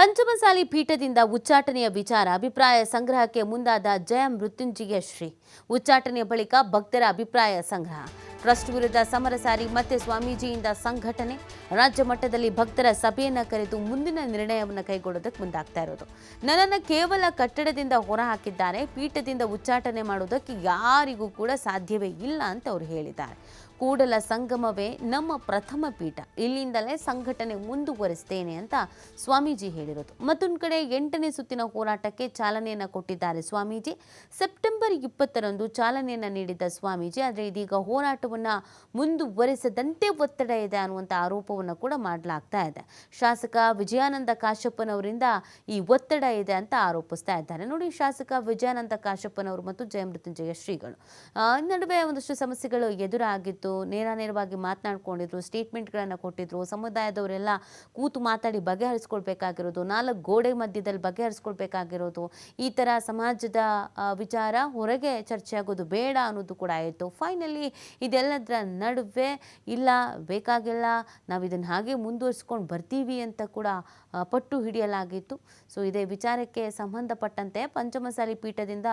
ಪಂಚಮಸಾಲಿ ಪೀಠದಿಂದ ಉಚ್ಚಾಟನೆಯ ವಿಚಾರ, ಅಭಿಪ್ರಾಯ ಸಂಗ್ರಹಕ್ಕೆ ಮುಂದಾದ ಜಯ ಮೃತ್ಯುಂಜಯ ಶ್ರೀ. ಉಚ್ಚಾಟನೆಯ ಬಳಿಕ ಭಕ್ತರ ಅಭಿಪ್ರಾಯ ಸಂಗ್ರಹ. ಟ್ರಸ್ಟ್ ವಿರುದ್ಧ ಸಮರ ಸಾರಿ ಮತ್ತೆ ಸ್ವಾಮೀಜಿಯಿಂದ ಸಂಘಟನೆ. ರಾಜ್ಯ ಮಟ್ಟದಲ್ಲಿ ಭಕ್ತರ ಸಭೆಯನ್ನು ಕರೆದು ಮುಂದಿನ ನಿರ್ಣಯವನ್ನು ಕೈಗೊಳ್ಳೋದಕ್ಕೆ ಮುಂದಾಗ್ತಾ ಇರೋದು. ನನ್ನನ್ನು ಕೇವಲ ಕಟ್ಟಡದಿಂದ ಹೊರಹಾಕಿದ್ದಾರೆ. ಪೀಠದಿಂದ ಉಚ್ಚಾಟನೆ ಮಾಡೋದಕ್ಕೆ ಯಾರಿಗೂ ಕೂಡ ಸಾಧ್ಯವೇ ಇಲ್ಲ ಅಂತ ಅವರು ಹೇಳಿದ್ದಾರೆ. ಕೂಡಲ ಸಂಗಮವೇ ನಮ್ಮ ಪ್ರಥಮ ಪೀಠ. ಇಲ್ಲಿಂದಲೇ ಸಂಘಟನೆ ಮುಂದುವರೆಸ್ತೇನೆ ಅಂತ ಸ್ವಾಮೀಜಿ ಹೇಳಿರೋದು. ಮತ್ತೊಂದು ಕಡೆ ಎಂಟನೇ ಸುತ್ತಿನ ಹೋರಾಟಕ್ಕೆ ಚಾಲನೆಯನ್ನು ಕೊಟ್ಟಿದ್ದಾರೆ ಸ್ವಾಮೀಜಿ. ಸೆಪ್ಟೆಂಬರ್ ಇಪ್ಪತ್ತರಂದು ಚಾಲನೆಯನ್ನು ನೀಡಿದ್ದ ಸ್ವಾಮೀಜಿ, ಆದರೆ ಇದೀಗ ಹೋರಾಟವನ್ನು ಮುಂದುವರೆಸದಂತೆ ಒತ್ತಡ ಇದೆ ಅನ್ನುವಂಥ ಆರೋಪವನ್ನು ಕೂಡ ಮಾಡಲಾಗ್ತಾ ಇದೆ. ಶಾಸಕ ವಿಜಯಾನಂದ ಕಾಶಪ್ಪನವರಿಂದ ಈ ಒತ್ತಡ ಇದೆ ಅಂತ ಆರೋಪಿಸ್ತಾ ಇದ್ದಾರೆ. ನೋಡಿ, ಶಾಸಕ ವಿಜಯಾನಂದ ಕಾಶಪ್ಪನವರು ಮತ್ತು ಜಯಮೃತ್ಯುಂಜಯ ಶ್ರೀಗಳು. ನಡುವೆ ಒಂದಷ್ಟು ಸಮಸ್ಯೆಗಳು ಎದುರಾಗಿತ್ತು. ನೇರ ನೇರವಾಗಿ ಮಾತನಾಡ್ಕೊಂಡಿದ್ರು ಸ್ಟೇಟ್ಮೆಂಟ್ಗಳನ್ನು ಕೊಟ್ಟಿದ್ರು, ಸಮುದಾಯದವರೆಲ್ಲ ಕೂತು ಮಾತಾಡಿ ಬಗೆಹರಿಸ್ಕೊಳ್ಬೇಕಾಗಿರೋದು, ನಾಲ್ಕು ಗೋಡೆ ಮಧ್ಯದಲ್ಲಿ ಬಗೆಹರಿಸ್ಕೊಳ್ಬೇಕಾಗಿರೋದು, ಈ ಥರ ಸಮಾಜದ ವಿಚಾರ ಹೊರಗೆ ಚರ್ಚೆ ಆಗೋದು ಬೇಡ ಅನ್ನೋದು ಕೂಡ ಆಯಿತು. ಫೈನಲಿ ಇದೆಲ್ಲದರ ನಡುವೆ ಇಲ್ಲ, ಬೇಕಾಗಿಲ್ಲ, ನಾವು ಇದನ್ನು ಹಾಗೆ ಮುಂದುವರಿಸ್ಕೊಂಡು ಬರ್ತೀವಿ ಅಂತ ಕೂಡ ಪಟ್ಟು ಹಿಡಿಯಲಾಗಿತ್ತು. ಸೊ ಇದೇ ವಿಚಾರಕ್ಕೆ ಸಂಬಂಧಪಟ್ಟಂತೆ ಪಂಚಮಸಾಲಿ ಪೀಠದಿಂದ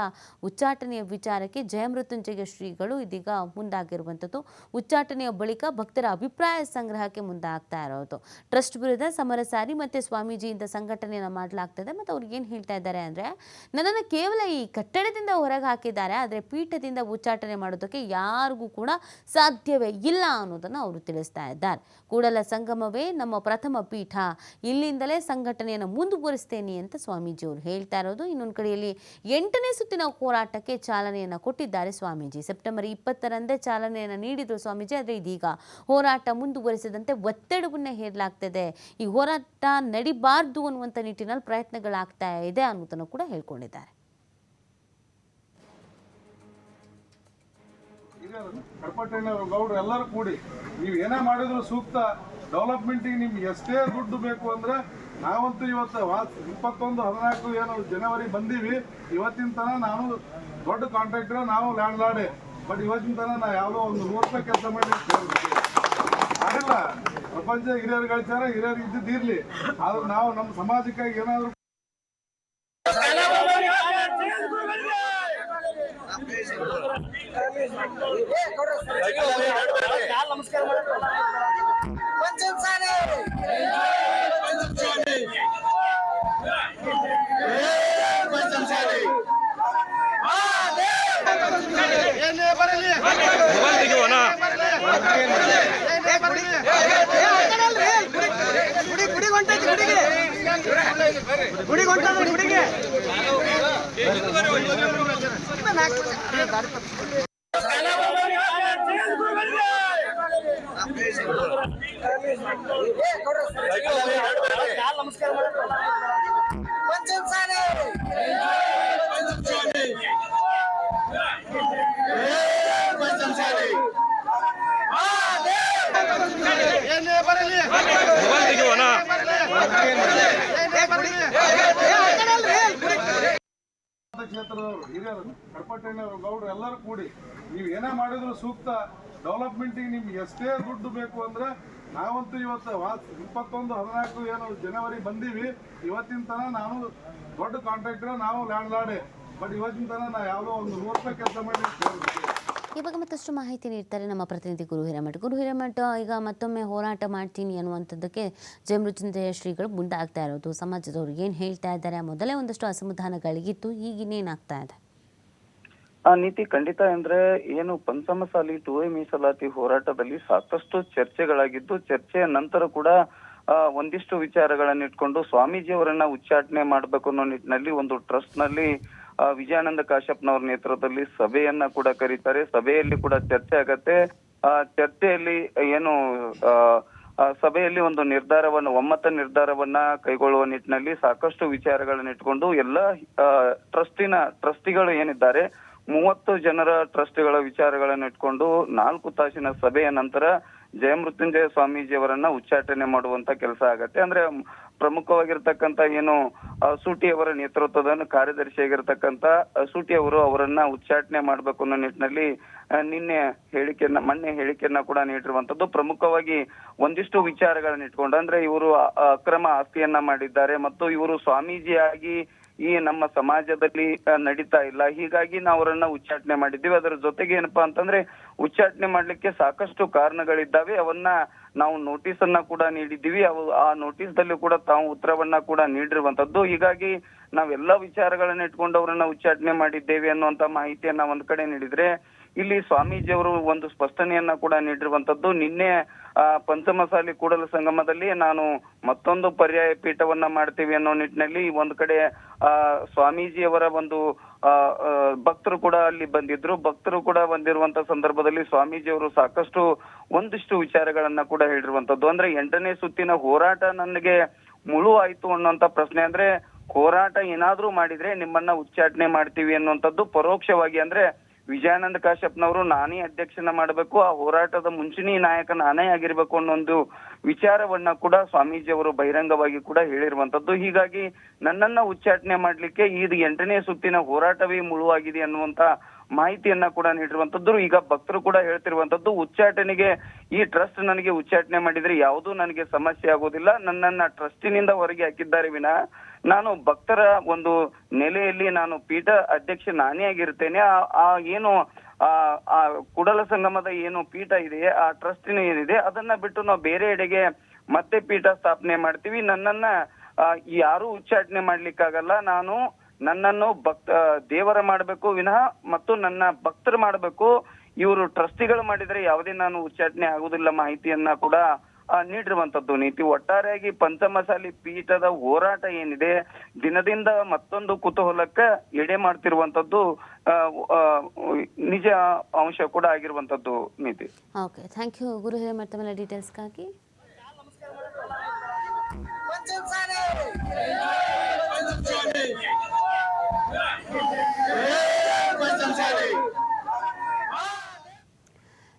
ಉಚ್ಚಾಟನೆಯ ವಿಚಾರಕ್ಕೆ ಜಯಮೃತ್ಯುಂಜಯ ಶ್ರೀಗಳು ಇದೀಗ ಮುಂದಾಗಿರುವಂಥದ್ದು. ಉಚ್ಚಾಟನೆಯ ಬಳಿಕ ಭಕ್ತರ ಅಭಿಪ್ರಾಯ ಸಂಗ್ರಹಕ್ಕೆ ಮುಂದಾಗ್ತಾ ಇರೋದು. ಟ್ರಸ್ಟ್ ವಿರುದ್ಧ ಸಮರ ಸಾರಿ ಮತ್ತು ಸ್ವಾಮೀಜಿಯಿಂದ ಸಂಘಟನೆಯನ್ನು ಮಾಡಲಾಗ್ತದೆ. ಮತ್ತು ಅವ್ರಿಗೆ ಏನು ಹೇಳ್ತಾ ಇದ್ದಾರೆ ಅಂದರೆ, ನನ್ನನ್ನು ಕೇವಲ ಈ ಕಟ್ಟಡದಿಂದ ಹೊರಗೆ ಹಾಕಿದ್ದಾರೆ, ಆದರೆ ಪೀಠದಿಂದ ಉಚ್ಚಾಟನೆ ಮಾಡೋದಕ್ಕೆ ಯಾರಿಗೂ ಕೂಡ ಸಾಧ್ಯವೇ ಇಲ್ಲ ಅನ್ನೋದನ್ನು ಅವರು ತಿಳಿಸ್ತಾ ಇದ್ದಾರೆ. ಕೂಡಲ ಸಂಗಮವೇ ನಮ್ಮ ಪ್ರಥಮ ಪೀಠ. ಇಲ್ಲಿಂದಲೇ ಸಂಘಟನೆಯನ್ನು ಮುಂದುವರಿಸ್ತೇನೆ ಅಂತ ಸ್ವಾಮೀಜಿ ಅವರು ಹೇಳ್ತಾ ಇರೋದು. ಇನ್ನೊಂದು ಕಡೆಯಲ್ಲಿ ಎಂಟನೇ ಸುತ್ತಿನ ಹೋರಾಟಕ್ಕೆ ಚಾಲನೆಯನ್ನು ಕೊಟ್ಟಿದ್ದಾರೆ ಸ್ವಾಮೀಜಿ. ಸೆಪ್ಟೆಂಬರ್ ಇಪ್ಪತ್ತರಂದೇ ಚಾಲನೆಯನ್ನು ನೀಡಿದರು ಸ್ವಾಮೀಜಿ, ಆದರೆ ಇದೀಗ ಹೋರಾಟ ಮುಂದುವರಿಸದಂತೆ ಒತ್ತಡವನ್ನು ಹೇರಲಾಗ್ತದೆ. ಈ ಹೋರಾಟ ನಡಿಬಾರ್ದು ಅನ್ನುವಂಥ ನಿಟ್ಟಿನಲ್ಲಿ ಪ್ರಯತ್ನಗಳಾಗ್ತಾ ಇದೆ ಅನ್ನೋದನ್ನು ಕೂಡ ಹೇಳ್ಕೊಂಡಿದ್ದಾರೆ. ಎಲ್ಲರೂ ಕೂಡಿ, ನೀವು ಏನೇ ಮಾಡಿದ್ರು ಸೂಕ್ತ ಡೆವಲಪ್ಮೆಂಟಿಗೆ ನಿಮ್ಗೆ ಎಷ್ಟೇ ದುಡ್ಡು ಬೇಕು ಅಂದ್ರೆ ನಾವಂತೂ ಇವತ್ತು ಇಪ್ಪತ್ತೊಂದು, ಹದಿನಾಲ್ಕು, ಏನು, ಜನವರಿ ಬಂದೀವಿ. ಇವತ್ತಿನ ತನ ನಾನು ದೊಡ್ಡ ಕಾಂಟ್ರಾಕ್ಟರ್ ನಾವು ಲ್ಯಾಂಡ್ ಲಾಡೆ ಬಟ್ ಇವತ್ತಿನ ತನ ನಾ ಯಾವುದೋ ಒಂದು ನೂರು ರೂಪಾಯಿ ಕೆಲಸ ಮಾಡಿ ಆಗಲ್ಲ. ಪ್ರಪಂಚ ಹಿರಿಯರು ಗಳಿಸ್ಯಾರ ಹಿರಿಯರು ಇದ್ದಿದ್ದು ಇರ್ಲಿ. ಆದ್ರೆ ನಾವು ನಮ್ಮ ಸಮಾಜಕ್ಕಾಗಿ ಏನಾದ್ರು ಪಂಚಮಸಾಲಿ ಪಂಚಮಸಾಲಿ ಕ್ಷೇತ್ರದವರು ಹಿರಿಯರು ಕಡಪಟ್ಟಣ್ಣವರು ಗೌಡ್ರು ಎಲ್ಲರೂ ಕೂಡಿ ನೀವು ಏನೇ ಮಾಡಿದ್ರು ಸೂಕ್ತ ಡೆವಲಪ್ಮೆಂಟಿಗೆ ನಿಮ್ಗೆ ಎಷ್ಟೇ ದುಡ್ಡು ಬೇಕು ಅಂದ್ರೆ ನಾವಂತೂ ಇವತ್ತು ಇಪ್ಪತ್ತೊಂದು, ಹದಿನಾಲ್ಕು ಏನು ಜನವರಿ ಬಂದೀವಿ. ಇವತ್ತಿನ ತನ ನಾನು ದೊಡ್ಡ ಕಾಂಟ್ರಾಕ್ಟರ್ ನಾವು ಲ್ಯಾಂಡ್ ಲಾಡೆ ಬಟ್ ಇವತ್ತಿನ ತನ ನಾ ಯಾವುದೋ ಒಂದು ರೂಪಾಯಿ ಕೆಲಸ ಮಾಡಿ ಇವಾಗ ಮತ್ತಷ್ಟು ಮಾಹಿತಿ ನೀಡ್ತಾರೆ ನಮ್ಮ ಪ್ರತಿನಿಧಿ ಗುರು ಹಿರೇಮಠ. ಗುರು ಹಿರೇಮಠ ಈಗ ಮತ್ತೊಮ್ಮೆ ಹೋರಾಟ ಮಾಡ್ತೀನಿ ಅನ್ನುವಂಥದ್ದಕ್ಕೆ ಜಯಮೃತ್ಯುಂಜಯ ಶ್ರೀಗಳು ಮುಂದಾಗ್ತಾ ಇರೋದು. ಸಮಾಜದವರು ಏನು ಹೇಳ್ತಾ ಇದ್ದಾರೆ? ಮೊದಲೇ ಒಂದಷ್ಟು ಅಸಮಾಧಾನಗಳಿಗಿತ್ತು ಈಗ ಇನ್ನೇನಾಗ್ತಾ ಇದೆ? ಆ, ನೀತಿ ಖಂಡಿತ ಅಂದ್ರೆ ಏನು ಪಂಚಮಸಾಲಿ ಟು ಎ ಮೀಸಲಾತಿ ಹೋರಾಟದಲ್ಲಿ ಸಾಕಷ್ಟು ಚರ್ಚೆಗಳಾಗಿದ್ದು, ಚರ್ಚೆಯ ನಂತರ ಕೂಡ ಒಂದಿಷ್ಟು ವಿಚಾರಗಳನ್ನ ಇಟ್ಕೊಂಡು ಸ್ವಾಮೀಜಿ ಅವರನ್ನ ಉಚ್ಚಾಟನೆ ಮಾಡ್ಬೇಕು ಅನ್ನೋ ನಿಟ್ಟಿನಲ್ಲಿ ಒಂದು ಟ್ರಸ್ಟ್ನಲ್ಲಿ ವಿಜಯಾನಂದ ಕಾಶ್ಯಪ್ನವ್ರ ನೇತೃತ್ವದಲ್ಲಿ ಸಭೆಯನ್ನ ಕೂಡ ಕರೀತಾರೆ. ಸಭೆಯಲ್ಲಿ ಕೂಡ ಚರ್ಚೆ ಆಗತ್ತೆ. ಆ ಚರ್ಚೆಯಲ್ಲಿ ಏನು ಸಭೆಯಲ್ಲಿ ಒಂದು ನಿರ್ಧಾರವನ್ನು, ಒಮ್ಮತ ನಿರ್ಧಾರವನ್ನ ಕೈಗೊಳ್ಳುವ ನಿಟ್ಟಿನಲ್ಲಿ ಸಾಕಷ್ಟು ವಿಚಾರಗಳನ್ನ ಇಟ್ಕೊಂಡು ಎಲ್ಲ ಟ್ರಸ್ಟಿನ ಟ್ರಸ್ಟಿಗಳು ಏನಿದ್ದಾರೆ, ಮೂವತ್ತು ಜನರ ಟ್ರಸ್ಟ್ಗಳ ವಿಚಾರಗಳನ್ನು ಇಟ್ಕೊಂಡು ನಾಲ್ಕು ತಾಸಿನ ಸಭೆಯ ನಂತರ ಜಯಮೃತ್ಯುಂಜಯ ಸ್ವಾಮೀಜಿಯವರನ್ನ ಉಚ್ಚಾಟನೆ ಮಾಡುವಂತ ಕೆಲಸ ಆಗತ್ತೆ. ಅಂದ್ರೆ ಪ್ರಮುಖವಾಗಿರ್ತಕ್ಕಂತ ಏನು ಸೂಟಿ ಅವರ ನೇತೃತ್ವದ ಕಾರ್ಯದರ್ಶಿಯಾಗಿರ್ತಕ್ಕಂತ ಸೂಟಿ ಅವರು ಅವರನ್ನ ಉಚ್ಚಾಟನೆ ಮಾಡ್ಬೇಕು ಅನ್ನೋ ನಿಟ್ಟಿನಲ್ಲಿ ನಿನ್ನೆ ಹೇಳಿಕೆಯನ್ನ, ಮೊನ್ನೆ ಹೇಳಿಕೆಯನ್ನ ಕೂಡ ನೀಡಿರುವಂತದ್ದು ಪ್ರಮುಖವಾಗಿ ಒಂದಿಷ್ಟು ವಿಚಾರಗಳನ್ನ ಇಟ್ಕೊಂಡು, ಅಂದ್ರೆ ಇವರು ಅಕ್ರಮ ಆಸ್ತಿಯನ್ನ ಮಾಡಿದ್ದಾರೆ ಮತ್ತು ಇವರು ಸ್ವಾಮೀಜಿಯಾಗಿ ಈ ನಮ್ಮ ಸಮಾಜದಲ್ಲಿ ನಡೀತಾ ಇಲ್ಲ. ಹೀಗಾಗಿ ನಾವು ಅವರನ್ನ ಉಚ್ಚಾಟನೆ ಮಾಡಿದ್ದೀವಿ. ಅದರ ಜೊತೆಗೆ ಏನಪ್ಪಾ ಅಂತಂದ್ರೆ ಉಚ್ಚಾಟನೆ ಮಾಡ್ಲಿಕ್ಕೆ ಸಾಕಷ್ಟು ಕಾರಣಗಳಿದ್ದಾವೆ. ಅವನ್ನ ನಾವು ನೋಟಿಸ್ ಅನ್ನ ಕೂಡ ನೀಡಿದ್ದೀವಿ. ಅವು ಆ ನೋಟಿಸ್ ದಲ್ಲಿ ಕೂಡ ತಾವು ಉತ್ತರವನ್ನ ಕೂಡ ನೀಡಿರುವಂತದ್ದು ಹೀಗಾಗಿ ನಾವೆಲ್ಲ ವಿಚಾರಗಳನ್ನ ಇಟ್ಕೊಂಡು ಅವರನ್ನ ಉಚ್ಚಾಟನೆ ಮಾಡಿದ್ದೇವೆ ಅನ್ನುವಂತ ಮಾಹಿತಿಯನ್ನ ಒಂದ್ ಕಡೆ ನೀಡಿದ್ರೆ, ಇಲ್ಲಿ ಸ್ವಾಮೀಜಿಯವರು ಒಂದು ಸ್ಪಷ್ಟನೆಯನ್ನ ಕೂಡ ನೀಡಿರುವಂತದ್ದು ನಿನ್ನೆ ಪಂಚಮಸಾಲಿ ಕೂಡಲ ಸಂಗಮದಲ್ಲಿ ನಾನು ಮತ್ತೊಂದು ಪರ್ಯಾಯ ಪೀಠವನ್ನ ಮಾಡ್ತೀವಿ ಅನ್ನೋ ನಿಟ್ಟಿನಲ್ಲಿ ಒಂದ್ ಕಡೆ, ಆ, ಸ್ವಾಮೀಜಿಯವರ ಒಂದು ಭಕ್ತರು ಕೂಡ ಅಲ್ಲಿ ಬಂದಿದ್ರು. ಭಕ್ತರು ಕೂಡ ಬಂದಿರುವಂತ ಸಂದರ್ಭದಲ್ಲಿ ಸ್ವಾಮೀಜಿಯವರು ಸಾಕಷ್ಟು ಒಂದಿಷ್ಟು ವಿಚಾರಗಳನ್ನ ಕೂಡ ಹೇಳಿರುವಂತದ್ದು. ಅಂದ್ರೆ ಎಂಟನೇ ಸುತ್ತಿನ ಹೋರಾಟ ನನಗೆ ಮುಳು ಆಯ್ತು ಅನ್ನುವಂತ ಪ್ರಶ್ನೆ ಅಂದ್ರೆ ಹೋರಾಟ ಏನಾದ್ರೂ ಮಾಡಿದ್ರೆ ನಿಮ್ಮನ್ನ ಉಚ್ಚಾಟನೆ ಮಾಡ್ತೀವಿ ಅನ್ನುವಂಥದ್ದು ಪರೋಕ್ಷವಾಗಿ ಅಂದ್ರೆ ವಿಜಯಾನಂದ ಕಾಶ್ಯಪ್ನವರು ನಾನೇ ಅಧ್ಯಕ್ಷನ ಮಾಡಬೇಕು, ಆ ಹೋರಾಟದ ಮುಂಚೂಣಿ ನಾಯಕ ನಾನೇ ಆಗಿರ್ಬೇಕು ಅನ್ನೋ ಒಂದು ವಿಚಾರವನ್ನ ಕೂಡ ಸ್ವಾಮೀಜಿ ಅವರು ಬಹಿರಂಗವಾಗಿ ಕೂಡ ಹೇಳಿರುವಂತದ್ದು ಹೀಗಾಗಿ ನನ್ನನ್ನ ಉಚ್ಚಾಟನೆ ಮಾಡ್ಲಿಕ್ಕೆ ಇದು ಎಂಟನೇ ಸುತ್ತಿನ ಹೋರಾಟವೇ ಮುಳುವಾಗಿದೆ ಅನ್ನುವಂತ ಮಾಹಿತಿಯನ್ನ ಕೂಡ ನೀಡಿರುವಂತದ್ದು, ಈಗ ಭಕ್ತರು ಕೂಡ ಹೇಳ್ತಿರುವಂತದ್ದು, ಉಚ್ಚಾಟನೆಗೆ ಈ ಟ್ರಸ್ಟ್ ನನಗೆ ಉಚ್ಚಾಟನೆ ಮಾಡಿದ್ರೆ ಯಾವುದೂ ನನಗೆ ಸಮಸ್ಯೆ ಆಗೋದಿಲ್ಲ ನನ್ನನ್ನ ಟ್ರಸ್ಟಿನಿಂದ ಹೊರಗೆ ಹಾಕಿದ್ದಾರೆ ವಿನ, ನಾನು ಭಕ್ತರ ಒಂದು ನೆಲೆಯಲ್ಲಿ ನಾನು ಪೀಠ ಅಧ್ಯಕ್ಷ ನಾನೇ ಆಗಿರ್ತೇನೆ ಆ- ಏನು, ಆ ಕುಡಲ ಸಂಗಮದ ಏನು ಪೀಠ ಇದೆ ಆ ಟ್ರಸ್ಟಿನ ಏನಿದೆ, ಅದನ್ನ ಬಿಟ್ಟು ನಾವು ಬೇರೆ ಎಡೆಗೆ ಮತ್ತೆ ಪೀಠ ಸ್ಥಾಪನೆ ಮಾಡ್ತೀವಿ. ನನ್ನನ್ನ ಯಾರೂ ಉಚ್ಚಾಟನೆ ಮಾಡ್ಲಿಕ್ಕಾಗಲ್ಲ. ನಾನು ನನ್ನನ್ನು ಭಕ್ತ, ದೇವರ ಮಾಡಬೇಕು ವಿನಃ ಮತ್ತು ನನ್ನ ಭಕ್ತರು ಮಾಡಬೇಕು. ಇವರು ಟ್ರಸ್ಟಿಗಳು ಮಾಡಿದ್ರೆ ಯಾವುದೇ ನಾನು ಉಚ್ಚಾಟನೆ ಆಗುವುದಿಲ್ಲ ಮಾಹಿತಿಯನ್ನ ಕೂಡ ನೀಡಿರುವಂತದ್ದು ನೀತಿ ಒಟ್ಟಾರೆಯಾಗಿ ಪಂಚಮಸಾಲಿ ಪೀಠದ ಹೋರಾಟ ಏನಿದೆ, ದಿನದಿಂದ ಮತ್ತೊಂದು ಕುತೂಹಲಕ್ಕೆ ಎಡೆ ಮಾಡ್ತಿರುವಂತದ್ದು ನಿಜ ಅಂಶ ಕೂಡ ಆಗಿರುವಂತದ್ದು ನೀತಿ. ಓಕೆ ಥ್ಯಾಂಕ್ ಯು ಗುರು ಡೀಟೇಲ್ಸ್ಗಾಗಿ